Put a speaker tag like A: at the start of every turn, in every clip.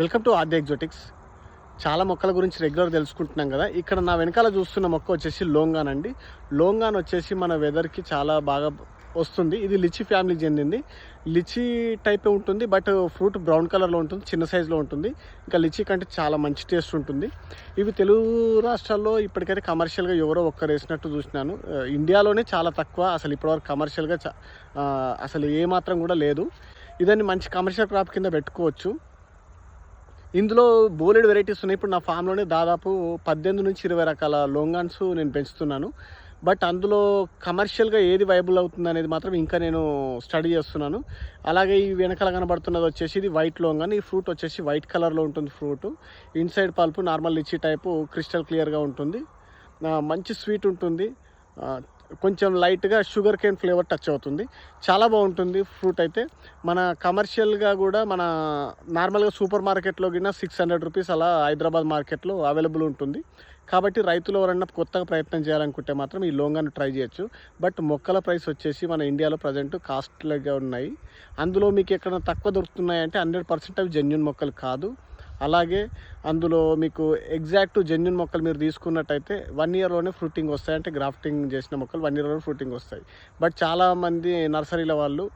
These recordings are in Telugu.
A: Welcome to ఆర్డే ఎగ్జోటిక్స్. చాలా మొక్కల గురించి రెగ్యులర్ తెలుసుకుంటున్నాం కదా. ఇక్కడ నా వెనకాల చూస్తున్న మొక్క వచ్చేసి లోంగాన్ అండి. లోంగాన్ వచ్చేసి మన వెదర్కి చాలా బాగా వస్తుంది. ఇది లిచి ఫ్యామిలీకి చెందింది. లిచి టైపే ఉంటుంది బట్ ఫ్రూట్ బ్రౌన్ కలర్లో ఉంటుంది చిన్న సైజులో ఉంటుంది. ఇంకా లిచి కంటే చాలా మంచి టేస్ట్ ఉంటుంది. ఇవి తెలుగు రాష్ట్రాల్లో ఇప్పటికైతే కమర్షియల్గా ఎవరో ఒక్కరు వేసినట్టు చూసినాను. ఇండియాలోనే చాలా తక్కువ అసలు ఇప్పటివరకు కమర్షియల్గా అసలు ఏమాత్రం కూడా లేదు. ఇదాన్ని మంచి కమర్షియల్ క్రాప్ కింద పెట్టుకోవచ్చు. ఇందులో బోలెడ్ వెరైటీస్ ఉన్నాయి. ఇప్పుడు నా ఫామ్లోనే దాదాపు పద్దెనిమిది నుంచి ఇరవై రకాల లోంగాన్స్ నేను పెంచుతున్నాను. బట్ అందులో కమర్షియల్గా ఏది వైబుల్ అవుతుంది అనేది మాత్రం ఇంకా నేను స్టడీ చేస్తున్నాను. అలాగే ఈ వెనకాల కనబడుతున్నది వచ్చేసి ఇది వైట్ లోంగాన్. ఈ ఫ్రూట్ వచ్చేసి వైట్ కలర్లో ఉంటుంది fruit inside pulp normal lychee type crystal క్లియర్గా ఉంటుంది. మంచి స్వీట్ ఉంటుంది. కొంచెం లైట్గా షుగర్ కేన్ ఫ్లేవర్ టచ్ అవుతుంది. చాలా బాగుంటుంది ఫ్రూట్ అయితే. మన కమర్షియల్గా కూడా మన నార్మల్గా సూపర్ మార్కెట్లో కింద సిక్స్ హండ్రెడ్ రూపీస్ అలా హైదరాబాద్ మార్కెట్లో అవైలబుల్ ఉంటుంది. కాబట్టి రైతులు ఎవరన్నా కొత్తగా ప్రయత్నం చేయాలనుకుంటే మాత్రం ఈ లోంగాను ట్రై చేయొచ్చు. బట్ మొక్కల ప్రైస్ వచ్చేసి మన ఇండియాలో ప్రజెంట్ కాస్ట్లీగా ఉన్నాయి. అందులో మీకు ఎక్కడ తక్కువ దొరుకుతున్నాయంటే హండ్రెడ్ పర్సెంట్ అవి జెన్యున్ మొక్కలు కాదు. అలాగే అందులో మీకు ఎగ్జాక్ట్ జెన్యున్ మొక్కలు మీరు తీసుకున్నట్టయితే వన్ ఇయర్లోనే ఫ్రూటింగ్ వస్తాయి. అంటే గ్రాఫ్టింగ్ చేసిన మొక్కలు వన్ ఇయర్లోనే ఫ్రూటింగ్ వస్తాయి. బట్ చాలామంది నర్సరీల వాళ్ళు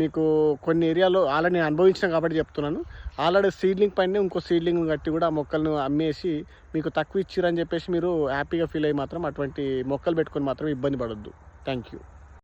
A: మీకు కొన్ని ఏరియాలో ఆల్రెడీ నేను అనుభవించిన కాబట్టి చెప్తున్నాను. ఆల్రెడీ సీడ్లింగ్ పైన ఇంకో సీడ్లింగ్ కట్టి కూడా ఆ మొక్కలను అమ్మేసి మీకు తక్కువ ఇచ్చిరని చెప్పేసి మీరు హ్యాపీగా ఫీల్ అయ్యి మాత్రం అటువంటి మొక్కలు పెట్టుకొని మాత్రం ఇబ్బంది పడొద్దు. Thank you